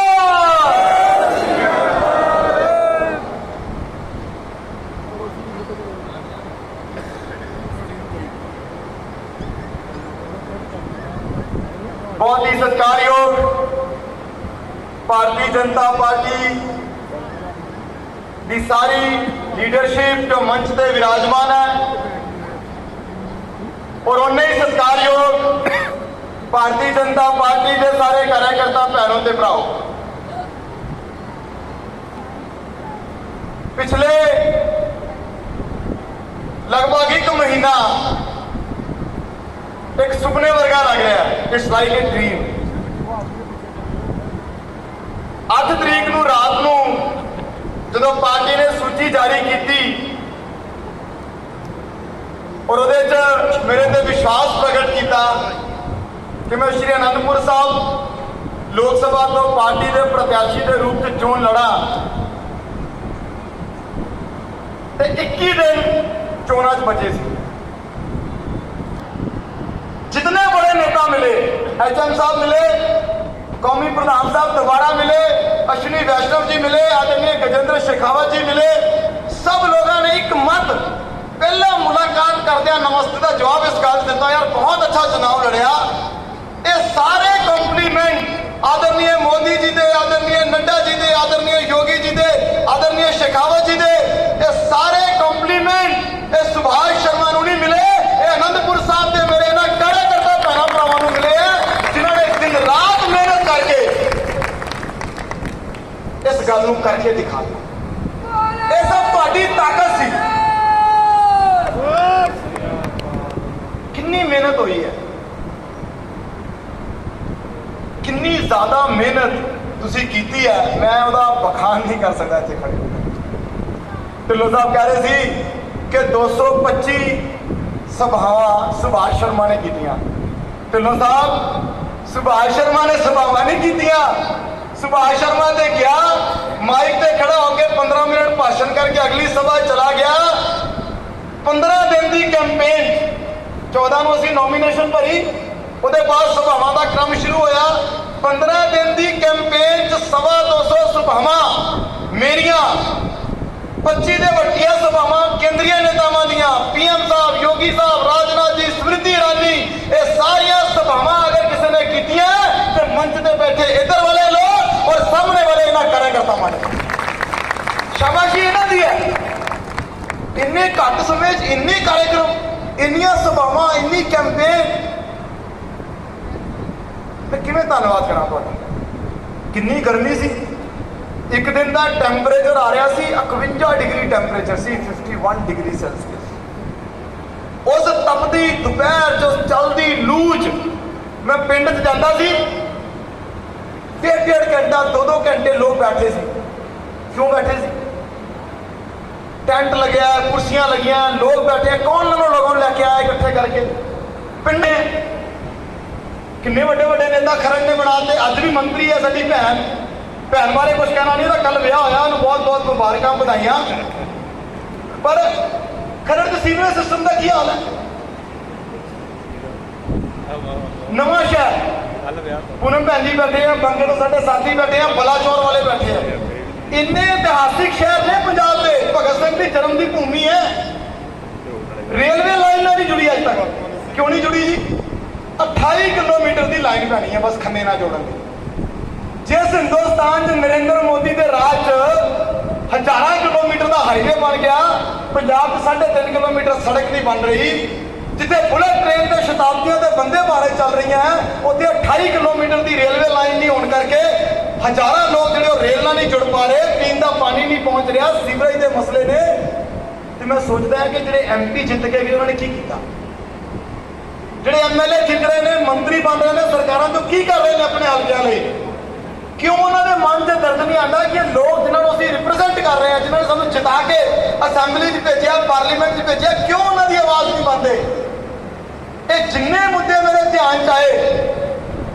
ਬਹੁਤ ਹੀ ਸਤਿਕਾਰਯੋਗ ਭਾਰਤੀ ਜਨਤਾ ਪਾਰਟੀ ਦੀ ਸਾਰੀ ਲੀਡਰਸ਼ਿਪ ਜੋ ਮੰਚ ਤੇ ਵਿਰਾਜਮਾਨ ਹੈ। ਔਰ ਉਹਨੇ ਹੀ ਸਤਿਕਾਰਯੋਗ ਭਾਰਤੀ ਜਨਤਾ ਪਾਰਟੀ ਦੇ ਸਾਰੇ ਕਾਰਜਕਰਤਾ ਭੈਣੋਂ ਤੇ ਭਰਾਓ। ਪਿਛਲੇ ਲਗਭਗ ਇੱਕ ਮਹੀਨਾ ਇੱਕ ਸੁਪਨੇ ਵਰਗਾ ਲੱਗ ਰਿਹਾ ਹੈ ਇਟਸ ਲਾਈਕ ਅ ਡ੍ਰੀਮ। 8 ਤਰੀਕ ਨੂੰ ਰਾਤ ਨੂੰ ਜਦੋਂ ਪਾਰਟੀ ਨੇ ਸੂਚੀ ਜਾਰੀ ਕੀਤੀ ਔਰ ਉਹਦੇ 'ਚ ਮੇਰੇ ਤੇ ਵਿਸ਼ਵਾਸ ਪ੍ਰਗਟ ਕੀਤਾ ਕਿ ਮੈਂ ਸ਼੍ਰੀ ਅਨੰਦਪੁਰ ਸਾਹਿਬ ਲੋਕ ਸਭਾ ਤੋਂ ਪਾਰਟੀ ਦੇ ਪ੍ਰਤਿਆਸ਼ੀ ਦੇ ਰੂਪ ਵਿੱਚ ਚੋਣ ਲੜਾਂ ਤੇ 21 ਦਿਨ ਚੋਣਾਂ 'ਚ ਬਚੇ ਸੀ। ਜਿੰਨੇ ਬੜੇ ਨੇਤਾ ਮਿਲੇ ਐਚਐਮ ਸਾਹਿਬ ਮਿਲੇ ਕੌਮੀ ਪ੍ਰਧਾਨ ਸਾਹਿਬ ਦੁਬਾਰਾ ਮਿਲੇ, ਅਸ਼ਨੀ ਵੈਸ਼ਨਵ ਜੀ ਮਿਲੇ ਆਦਮੀ ਗਜੇਂਦਰ ਸ਼ੇਖਾਵਤ ਜੀ ਮਿਲੇ। ਸਭ ਲੋਕਾਂ ਨੇ ਇੱਕ ਮਤ, ਪਹਿਲਾ ਮੁਲਾਕਾਤ ਕਰਦਿਆਂ ਨਮਸਤੇ ਦਾ ਜਵਾਬ ਇਸ ਗੱਲ ਦਿੱਤਾ, ਯਾਰ, ਬਹੁਤ ਅੱਛਾ ਚੁਣਾਵ ਲੜਿਆ। ਇਹ ਸਾਰੇ ਕੰਪਲੀਮੈਂਟ ਆਦਰਨੀਏ ਮੋਦੀ ਜੀ ਦੇ, ਆਦਰਨੀਏ ਨੱਡਾ ਜੀ ਦੇ, ਆਦਰਨੀਏ ਯੋਗੀ ਜੀ ਦੇ, ਆਦਰਨੀਏ ਸ਼ੇਖਾਵਤ ਜੀ ਦੇ, ਇਹ ਸਾਰੇ ਕੰਪਲੀਮੈਂਟ ਇਹ ਸੁਭਾਸ਼ ਸ਼ਰਮਾ ਨੂੰ ਨਹੀਂ ਮਿਲੇ। ਇਸ ਗੱਲ ਨੂੰ ਕਰਕੇ ਦਿਖਾ ਇਹ ਸਭ ਤੁਹਾਡੀ ਤਾਕਤ ਸੀ। ਕਿੰਨੀ ਮਿਹਨਤ ਹੋਈ ਹੈ। ਕਿੰਨੀ ਜ਼ਿਆਦਾ ਮਿਹਨਤ ਤੁਸੀਂ ਕੀਤੀ ਹੈ। ਮੈਂ ਉਹਦਾ ਬਖਾਨ ਨਹੀਂ ਕਰ ਸਕਦਾ ਇੱਥੇ ਖੜੇ ਢਿੱਲੋਂ ਸਾਹਿਬ ਕਹਿ ਰਹੇ ਸੀ ਕਿ 225 ਸਭਾਵਾਂ ਸੁਭਾਸ਼ ਸ਼ਰਮਾ ਨੇ ਕੀਤੀਆਂ। ਢਿੱਲੋਂ ਸਾਹਿਬ, ਸੁਭਾਸ਼ ਸ਼ਰਮਾ ਨੇ ਸਭਾਵਾਂ ਨਹੀਂ ਕੀਤੀਆਂ। ਸੁਭਾਸ਼ ਸ਼ਰਮਾ ਤੇ ਗਿਆ। ਮਾਈਕ ਤੇ ਖੜਾ ਹੋ ਕੇ 15 ਮਿੰਟ ਭਾਸ਼ਣ ਕਰਕੇ ਅਗਲੀ ਸਭਾ ਚਲਾ ਗਿਆ। 15 ਦਿਨ ਦੀ ਕੈਂਪੇਨ 14 ਨੂੰ ਅਸੀਂ ਨੋਮੀਨੇਸ਼ਨ ਭਰੀ। ਉਹਦੇ ਬਾਅਦ ਸਭਾਵਾਂ ਦਾ ਕ੍ਰਮ ਸ਼ੁਰੂ ਹੋਇਆ। 15 ਦਿਨ ਦੀ ਕੈਂਪੇਨ ਚ ਸਵਾ 200 ਸਭਾਵਾਂ। ਮੇਰੀਆਂ 25 ਦੇ ਵੱਟੀਆਂ ਸਭਾਵਾਂ ਕੇਂਦਰੀ ਨੇਤਾਵਾਂ ਦੀਆਂ। ਪੀਐਮ ਸਾਹਿਬ, ਯੋਗੀ ਸਾਹਿਬ, ਰਾਜਨਾਥ ਜੀ ਸਮ੍ਰਿਤੀ ਇਰਾਨੀ, ਇਹ ਸਾਰੀਆਂ ਸਭਾਵਾਂ ਅਗਰ ਕਿਸੇ ਨੇ ਕੀਤੀਆਂ, ਤੇ ਮੰਚ ਤੇ ਬੈਠੇ ਇੱਧਰ ਵਾਲੇ ਲੋਕ ਔਰ ਸਾਹਮਣੇ ਵਾਲੇ ਇਹਨਾਂ ਕਾਰਜਕਰਤਾਵਾਂ ਨੇ। ਸ਼ਾਬਾਸ਼ੀ ਇਹਨਾਂ ਦੀ ਹੈ। ਇੰਨੇ ਘੱਟ ਸਮੇਂ 'ਚ ਇੰਨੇ ਕਾਰਜਕ੍ਰਮ ਇੰਨੀਆਂ ਸਭਾਵਾਂ, ਇੰਨੀ ਕੈਂਪੇਨ ਤੇ ਕਿਵੇਂ ਧੰਨਵਾਦ ਕਰਾਂ ਤੁਹਾਡਾ? ਕਿੰਨੀ ਗਰਮੀ ਸੀ। ਇੱਕ ਦਿਨ ਦਾ ਟੈਂਪਰੇਚਰ ਆ ਰਿਹਾ ਸੀ 51 ਡਿਗਰੀ ਟੈਂਪਰੇਚਰ ਸੀ 51 ਡਿਗਰੀ ਸੈਲਸੀਅਸ ਉਸ ਤਪਦੀ ਦੁਪਹਿਰ ਚ ਚਲਦੀ ਲੂਜ, ਮੈਂ ਪਿੰਡ 'ਚ ਜਾਂਦਾ ਸੀ ਡੇਢ ਡੇਢ ਘੰਟਾ, ਦੋ ਦੋ ਘੰਟੇ ਲੋਕ ਬੈਠੇ ਸੀ। ਕਿਉਂ ਬੈਠੇ ਸੀ? ਟੈਂਟ ਲੱਗਿਆ, ਕੁਰਸੀਆਂ ਲੱਗੀਆਂ, ਲੋਕ ਬੈਠੇ। ਕੌਣ ਲੰਨੋ ਲੋਕਾਂ ਨੂੰ ਲੈ ਕੇ ਆਇਆ ਇਕੱਠੇ ਕਰਕੇ? ਪਿੰਡੇ। ਕਿੰਨੇ ਵੱਡੇ ਵੱਡੇ ਨੇਤਾ ਖਰੜ ਨੇ ਬਣਾਤੇ ਅੱਜ ਵੀ ਮੰਤਰੀ ਹੈ ਸਾਡੀ ਭੈਣ। ਭੈਣ ਬਾਰੇ ਕੁਝ ਕਹਿਣਾ ਨਹੀਂ ਉਹਦਾ ਕੱਲ ਵਿਆਹ ਹੋਇਆ, ਉਹਨੂੰ ਬਹੁਤ ਬਹੁਤ ਮੁਬਾਰਕਾਂ ਵਧਾਈਆਂ। ਪਰ ਖਰੜ ਦੇ ਸੀਵਰੇਜ ਸਿਸਟਮ ਦਾ ਕੀ ਹਾਲ ਹੈ? ਨਵਾਂ ਸ਼ਹਿਰ। ਪੂਨਮ ਭੈਣ ਜੀ ਬੈਠੇ ਆ ਬੰਗੇ ਤੋਂ ਸਾਡੇ ਸਾਥੀ ਬੈਠੇ ਆ, ਬਲਾਚੌਰ ਵਾਲੇ ਬੈਠੇ ਆ। ਇੰਨੇ ਇਤਿਹਾਸਿਕ ਸ਼ਹਿਰ ਨੇ ਪੰਜਾਬ ਦੇ। ਭਗਤ ਸਿੰਘ ਦੀ ਜਨਮ ਦੀ ਭੂਮੀ ਹੈ। ਰੇਲਵੇ ਲਾਈਨ ਨਾਲ ਨਹੀਂ ਜੁੜੀ ਅੱਜ ਤੱਕ। ਕਿਉਂ ਨਹੀਂ ਜੁੜੀ ਜੀ? 28 ਕਿਲੋਮੀਟਰ ਦੀ ਲਾਈਨ ਪੈਣੀ ਹੈ, ਬਸ ਖੰਨੇ ਨਾਲ ਜੋੜਨ ਦੀ। ਜਿਸ ਹਿੰਦੁਸਤਾਨ 'ਚ ਨਰਿੰਦਰ ਮੋਦੀ ਦੇ ਰਾਜ 'ਚ ਹਜ਼ਾਰਾਂ ਕਿਲੋਮੀਟਰ ਦਾ ਹਾਈਵੇ ਬਣ ਗਿਆ, ਪੰਜਾਬ 'ਚ ਸਾਢੇ ਤਿੰਨ ਕਿਲੋਮੀਟਰ ਸੜਕ ਨਹੀਂ ਬਣ ਰਹੀ। ਜਿੱਥੇ ਬੁਲਟ ਟ੍ਰੇਨ ਤੇ ਸ਼ਤਾਬਦੀਆਂ ਦੇ ਬੰਦੇ ਭਾਰਤ ਚੱਲ ਰਹੀਆਂ ਹੈ, ਉੱਥੇ 28 ਕਿਲੋਮੀਟਰ ਦੀ ਰੇਲਵੇ ਲਾਈਨ ਨਹੀਂ ਹੋਣ ਕਰਕੇ ਹਜ਼ਾਰਾਂ ਲੋਕ ਜਿਹੜੇ ਉਹ ਰੇਲ ਨਾਲ ਨਹੀਂ ਜੁੜ ਪਾ ਰਹੇ ਪੀਣ ਦਾ ਪਾਣੀ ਨਹੀਂ ਪਹੁੰਚ ਰਿਹਾ ਸੀਵਰੇਜ ਦੇ ਮਸਲੇ ਨੇ। ਤੇ ਮੈਂ ਸੋਚਦਾ ਹਾਂ ਕਿ ਜਿਹੜੇ ਐਮਪੀ ਜਿੱਤ ਕੇ ਗਏ ਉਹਨਾਂ ਨੇ ਕੀ ਕੀਤਾ? ਜਿਹੜੇ ਐਮਐਲਏ ਜਿੱਤ ਰਹੇ ਨੇ ਮੰਤਰੀ ਬਣ ਰਹੇ ਨੇ ਸਰਕਾਰਾਂ ਤੋਂ ਕੀ ਕਰ ਰਹੇ ਨੇ ਆਪਣੇ ਹਲਕਿਆਂ ਲਈ? ਕਿਉਂ ਉਹਨਾਂ ਦੇ ਮਨ 'ਚ ਦਰਦ ਨਹੀਂ ਆਉਂਦਾ ਕਿ ਲੋਕ ਜਿਨ੍ਹਾਂ ਨੂੰ ਅਸੀਂ ਰਿਪਰੈਜ਼ੈਂਟ ਕਰ ਰਹੇ ਹਾਂ ਜਿਨ੍ਹਾਂ ਨੇ ਸਾਨੂੰ ਜਿਤਾ ਕੇ ਅਸੈਂਬਲੀ 'ਚ ਭੇਜਿਆ ਪਾਰਲੀਮੈਂਟ 'ਚ ਭੇਜਿਆ ਕਿਉਂ ਉਹਨਾਂ ਦੀ ਆਵਾਜ਼ ਨਹੀਂ ਬੰਦੇ ਇਹ ਜਿੰਨੇ ਮੁੱਦੇ ਮੇਰੇ ਧਿਆਨ 'ਚ ਆਏ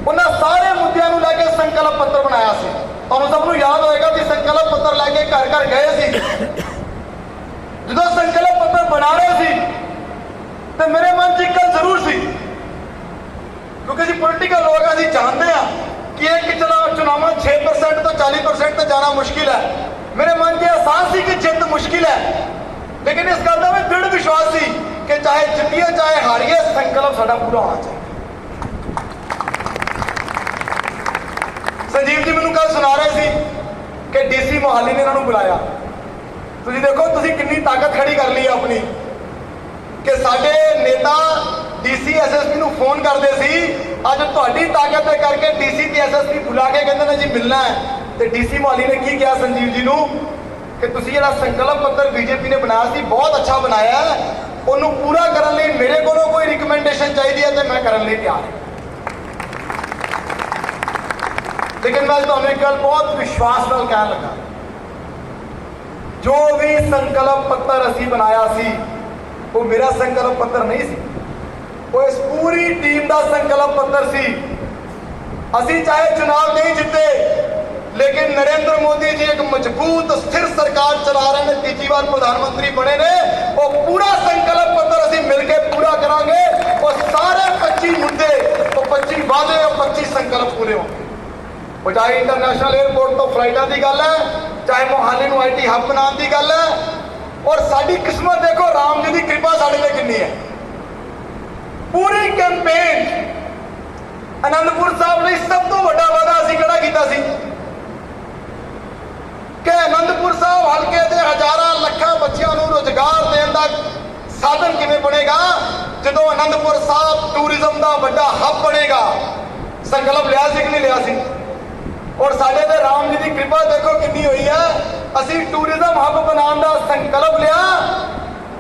ਉਹਨਾਂ ਸਾਰੇ ਮੁੱਦਿਆਂ ਨੂੰ ਲੈ ਕੇ ਸੰਕਲਪ ਪੱਤਰ ਬਣਾਇਆ ਸੀ। ਤੁਹਾਨੂੰ ਸਭ ਨੂੰ ਯਾਦ ਹੋਏਗਾ ਕਿ ਸੰਕਲਪ ਪੱਤਰ ਲੈ ਕੇ ਘਰ ਘਰ ਗਏ ਸੀ। ਜਦੋਂ ਸੰਕਲਪ ਪੱਤਰ ਬਣਾ ਰਹੇ ਸੀ ਤੇ ਮੇਰੇ ਮਨ 'ਚ ਇੱਕ ਗੱਲ ਜ਼ਰੂਰ ਸੀ। ਕਿਉਂਕਿ ਅਸੀਂ ਪੋਲੀਟੀਕਲ ਲੋਕ ਹਾਂ, ਅਸੀਂ ਜਾਣਦੇ ਆ ਕਿ ਇਹ ਕਿ ਚਲਾ ਚੁਣਾਵਾਂ 6% ਤੋਂ 40% ਤੇ ਜਾਣਾ ਮੁਸ਼ਕਿਲ ਹੈ। ਮੇਰੇ ਮਨ 'ਚ ਅਹਿਸਾਸ ਸੀ ਕਿ ਜਿੱਤ ਮੁਸ਼ਕਿਲ ਹੈ। ਲੇਕਿਨ ਇਸ ਗੱਲ ਦਾ ਵੀ ਦ੍ਰਿੜ ਵਿਸ਼ਵਾਸ ਸੀ ਕਿ ਚਾਹੇ ਜਿੱਤੀਏ ਚਾਹੇ ਹਾਰੀਏ ਸੰਕਲਪ ਸਾਡਾ ਪੂਰਾ ਹੋਣਾ ਚਾਹੀਦਾ। ਸੰਜੀਵ ਜੀ ਮੈਨੂੰ ਕੱਲ ਸੁਣਾ ਰਹੇ ਸੀ ਕਿ ਡੀਸੀ ਮੋਹਾਲੀ ਨੇ ਇਹਨਾਂ ਨੂੰ ਬੁਲਾਇਆ। ਤੁਸੀਂ ਦੇਖੋ, ਤੁਸੀਂ ਕਿੰਨੀ ਤਾਕਤ ਖੜੀ ਕਰ ਲਈ ਆਪਣੀ ਕਿ ਸਾਡੇ ਨੇਤਾ ਡੀਸੀ ਐਸਐਸਪੀ ਨੂੰ ਫੋਨ ਕਰਦੇ ਸੀ, ਅੱਜ ਤੁਹਾਡੀ ਤਾਕਤ ਦੇ ਕਰਕੇ ਡੀਸੀ ਤੇ ਐਸਐਸਪੀ ਬੁਲਾ ਕੇ ਕਹਿੰਦੇ ਨੇ ਜੀ ਮਿਲਣਾ ਹੈ। ਤੇ ਡੀਸੀ ਮੋਹਾਲੀ ਨੇ ਕੀ ਕਿਹਾ ਸੰਜੀਵ ਜੀ ਨੂੰ? ਕਿ ਤੁਸੀਂ ਜਿਹੜਾ ਸੰਕਲਪ ਪੱਤਰ ਬੀਜੇਪੀ ਨੇ ਬਣਾਇਆ ਸੀ, ਬਹੁਤ ਅੱਛਾ ਬਣਾਇਆ ਉਹਨੂੰ ਪੂਰਾ ਕਰਨ ਲਈ ਮੇਰੇ ਕੋਲੋਂ ਕੋਈ ਰਿਕਮੈਂਡੇਸ਼ਨ ਚਾਹੀਦੀ ਹੈ ਤੇ ਮੈਂ ਕਰਨ ਲਈ ਤਿਆਰ ਹਾਂ। ਲੇਕਿਨ ਮੈਂ ਤੁਹਾਨੂੰ ਇੱਕ ਗੱਲ ਬਹੁਤ ਵਿਸ਼ਵਾਸ ਨਾਲ ਕਹਿਣ ਲੱਗਾ। ਜੋ ਵੀ ਸੰਕਲਪ ਪੱਤਰ ਅਸੀਂ ਬਣਾਇਆ ਸੀ, ਉਹ ਮੇਰਾ ਸੰਕਲਪ ਪੱਤਰ ਨਹੀਂ ਸੀ। ਉਹ ਇਸ ਪੂਰੀ ਟੀਮ ਦਾ ਸੰਕਲਪ ਪੱਤਰ ਸੀ। ਅਸੀਂ ਚਾਹੇ ਚੁਣਾਵ ਨਹੀਂ ਜਿੱਤੇ ਲੇਕਿਨ ਨਰਿੰਦਰ ਮੋਦੀ ਜੀ ਇੱਕ ਮਜ਼ਬੂਤ, ਸਥਿਰ ਸਰਕਾਰ ਚਲਾ ਰਹੇ ਨੇ, ਤੀਜੀ ਵਾਰ ਪ੍ਰਧਾਨ ਮੰਤਰੀ ਬਣੇ ਨੇ। ਉਹ ਪੂਰਾ ਸੰਕਲਪ ਪੱਤਰ ਅਸੀਂ ਮਿਲ ਕੇ ਪੂਰਾ ਕਰਾਂਗੇ। ਉਹ ਸਾਰੇ 25 ਮੁੱਦੇ, ਉਹ 25 ਵਾਅਦੇ, ਉਹ 25 ਸੰਕਲਪ ਪੂਰੇ ਹੋਣਗੇ। ਉਹ ਚਾਹੇ ਇੰਟਰਨੈਸ਼ਨਲ 에ਅਰਪੋਰਟ ਤੋਂ ਫਲਾਈਟਾਂ ਦੀ ਗੱਲ ਹੈ, ਚਾਹੇ ਮੋਹਾਲੀ ਨੂੰ ਆਈਟੀ ਹੱਬ ਬਣਾਉਣ ਦੀ ਗੱਲ ਹੈ, ਔਰ ਸਾਡੀ ਕਿਸਮਤ ਦੇਖੋ, ਰਾਮ ਜੀ ਦੀ ਕਿਰਪਾ ਸਾਡੇ ਤੇ ਕਿੰਨੀ ਹੈ। ਪੂਰੀ ਕੈਂਪੇਨ ਅਨੰਦਪੁਰ ਸਾਹਿਬ ਲਈ ਸਭ ਤੋਂ ਵੱਡਾ ਵਾਅਦਾ ਅਸੀਂ ਕਿਹੜਾ ਕੀਤਾ ਸੀ? ਕਿ ਅਨੰਦਪੁਰ ਸਾਹਿਬ ਹਲਕੇ ਦੇ ਹਜ਼ਾਰਾਂ ਲੱਖਾਂ ਬੱਚਿਆਂ ਨੂੰ ਰੋਜ਼ਗਾਰ ਦੇਣ ਦਾ ਸਾਧਨ ਕਿਵੇਂ ਬਣੇਗਾ? ਜਦੋਂ ਅਨੰਦਪੁਰ ਸਾਹਿਬ ਟੂਰਿਜ਼ਮ ਦਾ ਵੱਡਾ ਹੱਬ ਬਣੇਗਾ। ਸੰਕਲਪ ਲਿਆ ਸੀ ਕਿ ਨਹੀਂ ਲਿਆ ਸੀ? ਔਰ ਸਾਡੇ ਤੇ ਰਾਮ ਜੀ ਦੀ ਕਿਰਪਾ ਦੇਖੋ ਕਿੰਨੀ ਹੋਈ ਹੈ। ਅਸੀਂ ਟੂਰਿਜ਼ਮ ਹੱਬ ਬਣਾਉਣ ਦਾ ਸੰਕਲਪ ਲਿਆ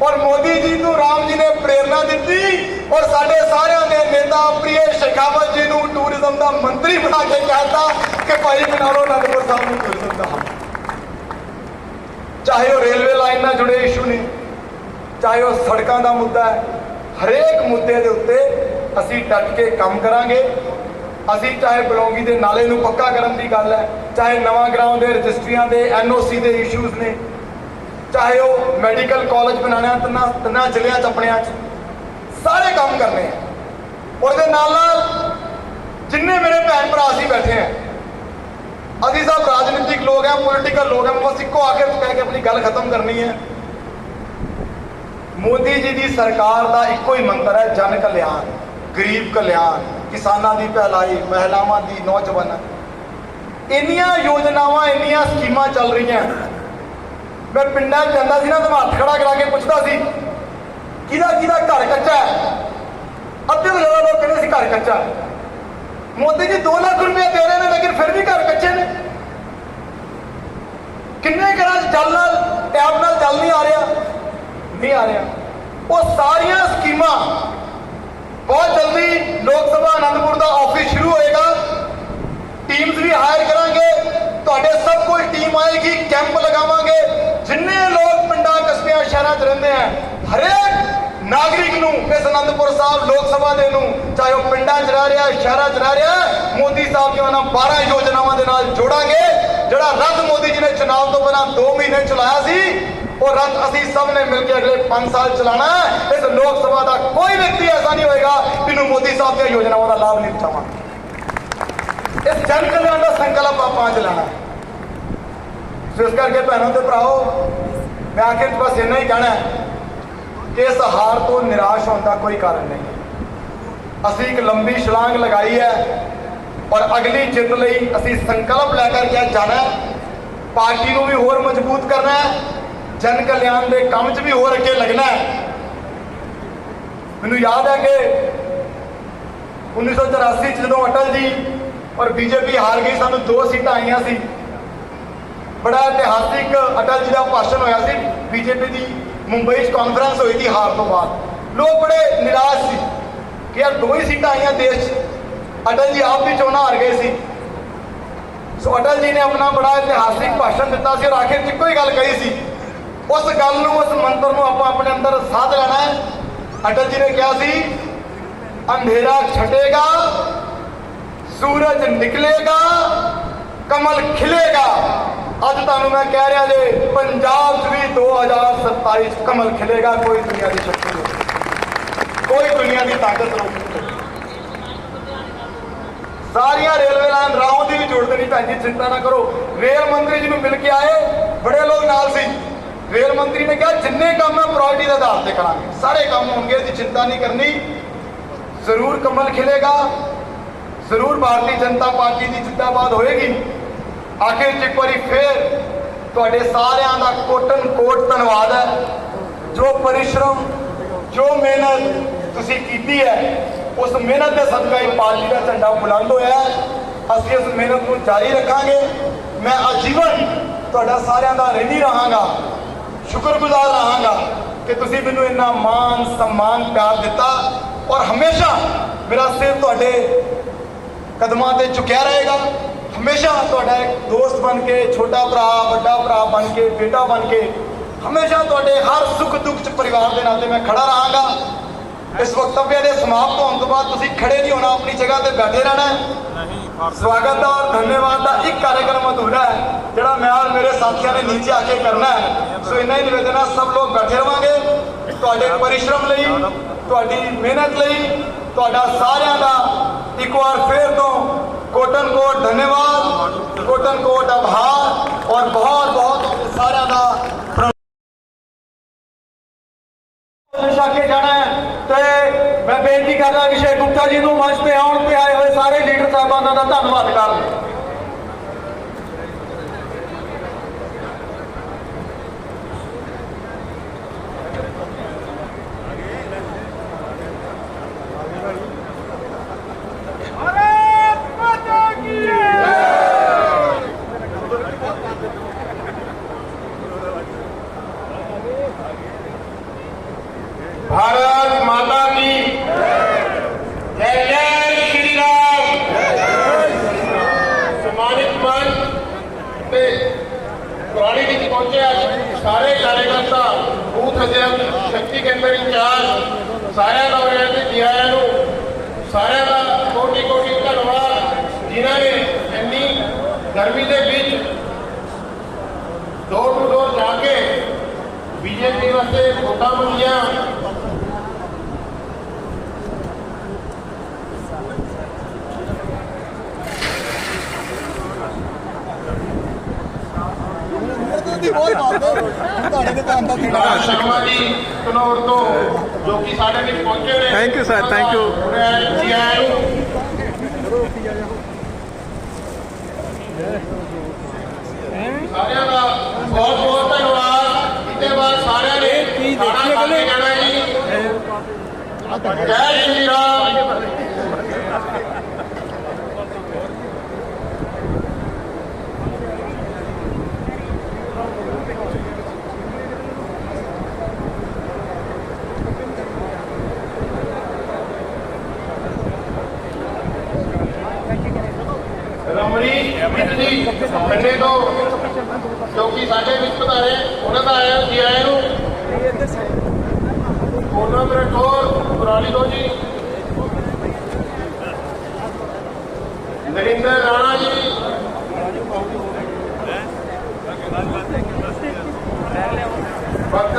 ਔਰ ਮੋਦੀ ਜੀ ਨੂੰ ਰਾਮ ਜੀ ਨੇ ਪ੍ਰੇਰਣਾ ਦਿੱਤੀ ਔਰ ਸਾਡੇ ਸਾਰਿਆਂ ਦੇ ਨੇਤਾ ਪ੍ਰਿਯ ਸ਼ੇਖਾਵਤ ਜੀ ਨੂੰ ਟੂਰਿਜ਼ਮ ਦਾ ਮੰਤਰੀ ਬਣਾ ਕੇ ਕਹਿਤਾ ਕਿ ਭਾਈ ਬਣਾ ਲਓ ਅਨੰਦਪੁਰ ਸਾਹਿਬ ਨੂੰ ਟੂਰਿਜ਼ਮ ਦਾ ਹੱਬ। ਚਾਹੇ ਉਹ ਰੇਲਵੇ ਲਾਈਨ ਨਾਲ ਜੁੜੇ ਇਸ਼ੂ ਨੇ, ਚਾਹੇ ਉਹ ਸੜਕਾਂ ਦਾ ਮੁੱਦਾ ਹੈ, ਹਰੇਕ ਮੁੱਦੇ ਦੇ ਉੱਤੇ ਅਸੀਂ ਡਟ ਕੇ ਕੰਮ ਕਰਾਂਗੇ। ਅਸੀਂ ਚਾਹੇ ਬਲੌਂਗੀ ਦੇ ਨਾਲੇ ਨੂੰ ਪੱਕਾ ਕਰਨ ਦੀ ਗੱਲ ਹੈ, ਚਾਹੇ ਨਵਾਂ ਗਰਾਊਂਡ ਦੇ ਰਜਿਸਟਰੀਆਂ ਦੇ ਐਨਓਸੀ ਦੇ ਇਸ਼ੂਜ਼ ਨੇ, ਚਾਹੇ ਉਹ ਮੈਡੀਕਲ ਕਾਲਜ ਬਣਾਉਣਾ, ਤਿੰਨਾਂ ਤਿੰਨਾਂ ਜ਼ਿਲ੍ਹਿਆਂ ਚ ਆਪਣਿਆਂ ਚ, ਸਾਰੇ ਕੰਮ ਕਰਨੇ ਆ। ਔਰ ਦੇ ਨਾਲ ਨਾਲ ਜਿੰਨੇ ਮੇਰੇ ਭੈਣ ਭਰਾ ਅਸੀਂ ਬੈਠੇ ਆ ਲੋਕ ਆ ਪੋਲੀਟੀਕਲ ਲੋਕ ਆ, ਬਸ ਇੱਕੋ ਆਖਿਰ ਚ ਕਹਿ ਕੇ ਆਪਣੀ ਗੱਲ ਖਤਮ ਕਰਨੀ ਹੈ। ਮੋਦੀ ਜੀ ਦੀ ਸਰਕਾਰ ਦਾ ਇੱਕੋ ਹੀ ਮੰਤਰ ਹੈ, ਜਨ ਕਲਿਆਣ, ਗਰੀਬ ਕਲਿਆਣ, ਕਿਸਾਨਾਂ ਦੀ ਭਲਾਈ, ਮਹਿਲਾਵਾਂ ਦੀ ਨੌਜਵਾਨਾਂ। ਇੰਨੀਆਂ ਯੋਜਨਾਵਾਂ, ਇੰਨੀਆਂ ਸਕੀਮਾਂ ਚੱਲ ਰਹੀਆਂ। ਮੈਂ ਪਿੰਡਾਂ 'ਚ ਜਾਂਦਾ ਸੀ ਨਾ, ਤਾਂ ਹੱਥ ਖੜਾ ਕਰਾ ਕੇ ਪੁੱਛਦਾ ਸੀ, ਕਿਹਦਾ ਕਿਹਦਾ ਘਰ ਕੱਚਾ ਹੈ? ਅੱਧੇ ਤੋਂ ਜ਼ਿਆਦਾ ਲੋਕ ਕਹਿੰਦੇ ਸੀ ਘਰ ਕੱਚਾ। ਮੋਦੀ ਜੀ 2 ਲੱਖ ਰੁਪਏ ਦੇ ਰਹੇ ਨੇ, ਲੇਕਿਨ ਫਿਰ ਵੀ ਘਰ ਕੱਚੇ ਨੇ। ਕਿੰਨੇ ਘਰਾਂ 'ਚ ਜਲ ਨਾਲ ਟੈਪ ਨਾਲ ਜਲ ਨਹੀਂ ਆ ਰਿਹਾ? ਨਹੀਂ ਆ ਰਿਹਾ। ਉਹ ਸਾਰੀਆਂ ਸਕੀਮਾਂ ਬਹੁਤ ਜਲਦੀ ਲੋਕ ਸਭਾ ਆਨੰਦਪੁਰ ਦਾ ਆਫਿਸ ਸ਼ੁਰੂ ਹੋਏਗਾ। ਟੀਮਸ ਵੀ ਹਾਇਰ ਕਰਾਂਗੇ। ਤੁਹਾਡੇ ਸਭ ਕੋਈ ਟੀਮ ਆਏਗੀ ਕੈਂਪ ਲਗਾਵਾਂਗੇ। ਜਿੰਨੇ ਲੋਕ ਪਿੰਡਾਂ, ਕਸਬਿਆਂ, ਸ਼ਹਿਰਾਂ 'ਚ ਰਹਿੰਦੇ ਆ, ਹਰੇਕ ਨਾਗਰਿਕ ਨੂੰ ਇਸ ਆਨੰਦਪੁਰ ਸਾਹਿਬ ਲੋਕ ਸਭਾ ਦੇ ਨੂੰ, ਚਾਹੇ ਉਹ ਪਿੰਡਾਂ 'ਚ ਰਹਿ ਰਿਹਾ, ਸ਼ਹਿਰਾਂ 'ਚ ਰਹਿ ਰਿਹਾ, ਮੋਦੀ ਸਾਹਿਬ ਦੀਆਂ ਉਹਨਾਂ 12 ਯੋਜਨਾਵਾਂ ਦੇ ਨਾਲ ਜੋੜਾਂਗੇ। ਜਿਹੜਾ ਰੱਥ ਮੋਦੀ ਜੀ ਨੇ ਚੁਣਾਵ ਤੋਂ ਪਹਿਲਾਂ 2 ਮਹੀਨੇ ਚਲਾਇਆ ਸੀ, ਉਹ ਰੱਥ ਅਸੀਂ ਸਭ ਨੇ ਮਿਲ ਕੇ ਅਗਲੇ 5 ਸਾਲ ਚਲਾਣਾ ਹੈ। ਇਸ ਲੋਕ ਸਭਾ ਦਾ ਕੋਈ ਵਿਅਕਤੀ ਐਸਾ ਨਹੀਂ ਹੋਏਗਾ ਜਿਹਨੂੰ ਮੋਦੀ ਸਾਹਿਬ ਦੀਆਂ ਯੋਜਨਾਵਾਂ ਦਾ ਲਾਭ ਨਹੀਂ ਪਹੁੰਚਾਵਾਂਗੇ। ਇਸ ਜਨ ਕਲਿਆਣ ਦਾ ਸੰਕਲਪ ਆਪਾਂ ਅੱਜ ਸੋ ਇਸ ਕਰਕੇ ਭੈਣੋ ਤੇ ਭਰਾਓ, ਮੈਂ ਆਖਿਰ ਬਸ ਇੰਨਾ ਹੀ ਕਹਿਣਾ ਕਿ ਇਸ ਹਾਰ ਤੋਂ ਨਿਰਾਸ਼ ਹੋਣ ਦਾ ਕੋਈ ਕਾਰਨ ਨਹੀਂ ਅਸੀਂ ਇੱਕ ਲੰਬੀ ਛਲਾਂਗ ਲਗਾਈ ਹੈ। ਔਰ ਅਗਲੀ ਜਿੱਤ ਲਈ ਅਸੀਂ ਸੰਕਲਪ ਲੈ ਕਰਕੇ ਅੱਜ ਜਾਣਾ ਪਾਰਟੀ ਨੂੰ ਵੀ ਹੋਰ ਮਜ਼ਬੂਤ ਕਰਨਾ ਹੈ। ਜਨ ਕਲਿਆਣ ਦੇ ਕੰਮ 'ਚ ਵੀ ਹੋਰ ਅੱਗੇ ਲੱਗਣਾ ਹੈ। ਮੈਨੂੰ ਯਾਦ ਹੈ ਕਿ 1984 ਚ ਜਦੋਂ ਅਟਲ ਜੀ ਔਰ ਬੀਜੇਪੀ ਹਾਰ ਗਈ, ਸਾਨੂੰ ਦੋ ਸੀਟਾਂ ਆਈਆਂ ਸੀ। ਬੜਾ ਇਤਿਹਾਸਿਕ ਅਟਲ ਜੀ ਦਾ ਭਾਸ਼ਣ ਹੋਇਆ ਸੀ। ਬੀਜੇਪੀ ਦੀ ਮੁੰਬਈ 'ਚ ਕਾਨਫਰੰਸ ਹੋਈ ਸੀ ਹਾਰ ਤੋਂ ਬਾਅਦ। ਲੋਕ ਬੜੇ ਨਿਰਾਸ਼ ਸੀ ਕਿ ਯਾਰ ਦੋ ਹੀ ਸੀਟਾਂ ਆਈਆਂ ਦੇਸ਼ 'ਚ। ਅਟਲ ਜੀ ਆਪ ਵੀ ਚੋਣਾਂ ਹਾਰ ਗਏ ਸੀ। ਸੋ ਅਟਲ ਜੀ ਨੇ ਆਪਣਾ ਬੜਾ ਇਤਿਹਾਸਿਕ ਭਾਸ਼ਣ ਦਿੱਤਾ ਸੀ ਔਰ ਆਖਿਰ ਇੱਕੋ ਹੀ ਗੱਲ ਕਹੀ ਸੀ। ਉਸ ਗੱਲ ਨੂੰ, ਉਸ ਮੰਤਰ ਨੂੰ ਆਪਾਂ ਆਪਣੇ ਅੰਦਰ ਸਾਧ ਲੈਣਾ ਹੈ। ਅਟਲ ਜੀ ਨੇ ਕਿਹਾ ਸੀ, ਅੰਧੇਰਾ ਛਟੇਗਾ, ਸੂਰਜ ਨਿਕਲੇਗਾ, ਕਮਲ ਖਿਲੇਗਾ। ਅੱਜ ਤੁਹਾਨੂੰ ਮੈਂ ਕਹਿ ਰਿਹਾ ਜੇ ਪੰਜਾਬ 'ਚ ਵੀ 2027 'ਚ ਕਮਲ ਖਿਲੇਗਾ, ਕੋਈ ਦੁਨੀਆ ਦੀ ਸ਼ਕਤੀ ਨਹੀਂ। ਕੋਈ ਦੁਨੀਆ ਦੀ ਤਾਕਤ ਨਹੀਂ ਸਾਰੀਆਂ ਰੇਲਵੇ ਲਾਈਨ ਰਾਹੋਂ ਦੀ ਵੀ ਜ਼ਰੂਰਤ ਨਹੀਂ ਭੈਣ ਜੀ, ਚਿੰਤਾ ਨਾ ਕਰੋ। ਰੇਲ ਮੰਤਰੀ ਜੀ ਨੂੰ ਮਿਲ ਕੇ ਆਏ, ਬੜੇ ਲੋਕ ਨਾਲ ਸੀ। ਰੇਲ ਮੰਤਰੀ ਨੇ ਕਿਹਾ, ਜਿੰਨੇ ਕੰਮ ਹੈ ਪ੍ਰਾਇੋਰਟੀ ਦੇ ਆਧਾਰ ਤੇ ਕਰਾਂਗੇ। ਸਾਰੇ ਕੰਮ ਹੋਣਗੇ ਦੀ ਚਿੰਤਾ ਨਹੀਂ ਕਰਨੀ। ਜ਼ਰੂਰ ਕਮਲ ਖਿਲੇਗਾ। ਜ਼ਰੂਰ ਭਾਰਤੀ ਜਨਤਾ ਪਾਰਟੀ ਦੀ ਜਿੱਦਾਬਾਦ ਹੋਏਗੀ। ਆਖਿਰ 'ਚ ਇੱਕ ਵਾਰੀ ਫੇਰ ਤੁਹਾਡੇ ਸਾਰਿਆਂ ਦਾ ਕੋਟਨ ਕੋਟ ਧੰਨਵਾਦ ਹੈ। ਜੋ ਪਰਿਸ਼ਰਮ, ਜੋ ਮਿਹਨਤ ਤੁਸੀਂ ਕੀਤੀ ਹੈ ਉਸ ਮਿਹਨਤ ਦੇ ਸਦਕਾ ਹੀ ਪਾਰਟੀ ਦਾ ਝੰਡਾ ਬੁਲੰਦ ਹੋਇਆ ਅਸੀਂ ਇਸ ਮਿਹਨਤ ਨੂੰ ਜਾਰੀ ਰੱਖਾਂਗੇ। ਮੈਂ ਆਜੀਵਨ ਤੁਹਾਡਾ ਸਾਰਿਆਂ ਦਾ ਰਹਿਣੀ ਰਹਾਂਗਾ। ਸ਼ੁਕਰਗੁਜ਼ਾਰ ਰਹਾਂਗਾ ਕਿ ਤੁਸੀਂ ਮੈਨੂੰ ਇੰਨਾ ਮਾਣ, ਸਨਮਾਨ, ਪਿਆਰ ਦਿੱਤਾ ਔਰ ਹਮੇਸ਼ਾ ਮੇਰਾ ਸਿਰ ਤੁਹਾਡੇ ਕਦਮਾਂ ਤੇ ਝੁਕਿਆ ਰਹੇਗਾ। ਹਮੇਸ਼ਾ ਤੁਹਾਡਾ ਇੱਕ ਦੋਸਤ ਬਣ ਕੇ, ਛੋਟਾ ਭਰਾ, ਵੱਡਾ ਭਰਾ ਬਣ ਕੇ, ਬੇਟਾ ਬਣ ਕੇ, ਹਮੇਸ਼ਾ ਤੁਹਾਡੇ ਹਰ ਸੁੱਖ ਦੁੱਖ ਚ ਪਰਿਵਾਰ ਦੇ ਨਾਤੇ ਮੈਂ ਖੜਾ ਰਹਾਂਗਾ। ਇਸ ਵਕਤਵਯ ਦੇ ਸਮਾਪਤ ਹੋਣ ਤੋਂ ਬਾਅਦ ਤੁਸੀਂ ਖੜੇ ਨਹੀਂ ਹੋਣਾ ਆਪਣੀ ਜਗ੍ਹਾ ਤੇ ਬੈਠੇ ਰਹਿਣਾ ਹੈ। ਸਵਾਗਤ ਦਾ ਔਰ ਧੰਨਵਾਦ ਦਾ ਇੱਕ ਕਾਰਜਕ੍ਰਮ ਅਧੂਰਾ ਹੈ ਜਿਹੜਾ ਮੈਂ ਔਰ ਮੇਰੇ ਸਾਥੀਆਂ ਨੇ ਨੀਚੇ ਆ ਕੇ ਕਰਨਾ ਹੈ। ਸੋ ਇੰਨਾ ਹੀ ਨਿਵੇਦਨ ਹੈ ਸਭ ਲੋਕ ਬੈਠੇ ਰਵਾਂਗੇ। ਤੁਹਾਡੇ ਪਰਿਸ਼ਰਮ ਲਈ ਤੁਹਾਡੀ ਮਿਹਨਤ ਲਈ ਤੁਹਾਡਾ ਸਾਰਿਆਂ ਦਾ ਇੱਕ ਵਾਰ ਫੇਰ ਤੋਂ ਕੋਟਨ ਕੋਟ ਧੰਨਵਾਦ ਕੋਟਨ ਕੋਟ ਆਭਾਰ ਔਰ ਬਹੁਤ ਬਹੁਤ ਸਾਰਿਆਂ ਦਾ ਪ੍ਰਣ- ਛੱਕ ਕੇ ਜਾਣਾ ਹੈ ਤੇ ਮੈਂ ਬੇਨਤੀ ਕਰਦਾ ਵਿਸ਼ੇ ਜੀ ਨੂੰ ਮੰਚ ਤੇ ਆਉਣ ਤੇ ਆਏ ਹੋਏ ਸਾਰੇ ਲੀਡਰ ਸਾਹਿਬਾਨਾਂ ਦਾ ਧੰਨਵਾਦ ਕਰਨ। ਸਾਰੇ ਬੂਥ ਅਧਿਆਪਕ ਸ਼ਕਤੀ ਕੇਂਦਰ ਇੰਚਾਰਜ, ਸਾਰਿਆਂ ਦਾ ਉਹਨਾਂ ਦੇ ਜੀ ਆਇਆਂ ਨੂੰ। ਸਾਰਿਆਂ ਦਾ ਕੋਟੀ ਕੋਟੀ ਧੰਨਵਾਦ, ਜਿਨ੍ਹਾਂ ਨੇ ਇੰਨੀ ਗਰਮੀ ਦੇ ਵਿੱਚ ਡੋਰ ਟੂ ਡੋਰ ਜਾ ਕੇ ਬੀਜੇਪੀ ਵਾਸਤੇ ਵੋਟਾਂ ਮੰਗੀਆਂ। ਪ੍ਰਕਾਸ਼ ਸ਼ਰਮਾ ਜੀ ਕਨੌਰ ਤੋਂ ਜੋ ਕਿ ਸਾਡੇ ਵਿੱਚ ਪਹੁੰਚੇ ਨੇ. Thank you. ਜੀ ਆਇਆਂ ਨੂੰ ਸਾਰਿਆਂ ਦਾ ਬਹੁਤ ਬਹੁਤ ਧੰਨਵਾਦ। ਇਹਦੇ ਬਾਅਦ ਸਾਰਿਆਂ ਨੇ ਕੀ ਦੇਖੀਏ ਬਲੇ ਜਾਣਾ ਜੀ। ਜੈ ਸ਼੍ਰੀ ਰਾਮ। ਜੀ ਖੰਡੇ ਤੋਂ ਜੋ ਸਾਡੇ ਵਿੱਚ ਪਧਾਰੇ, ਉਹਨਾਂ ਦਾ ਆਇਆ ਜੀ ਆਇਆਂ ਨੂੰ। ਪੂਨਮ ਰਠੌਰ ਪੁਰਾਣੀ ਤੋਂ ਜੀ। ਨਰਿੰਦਰ ਰਾਣਾ ਜੀ। ਭਗਤ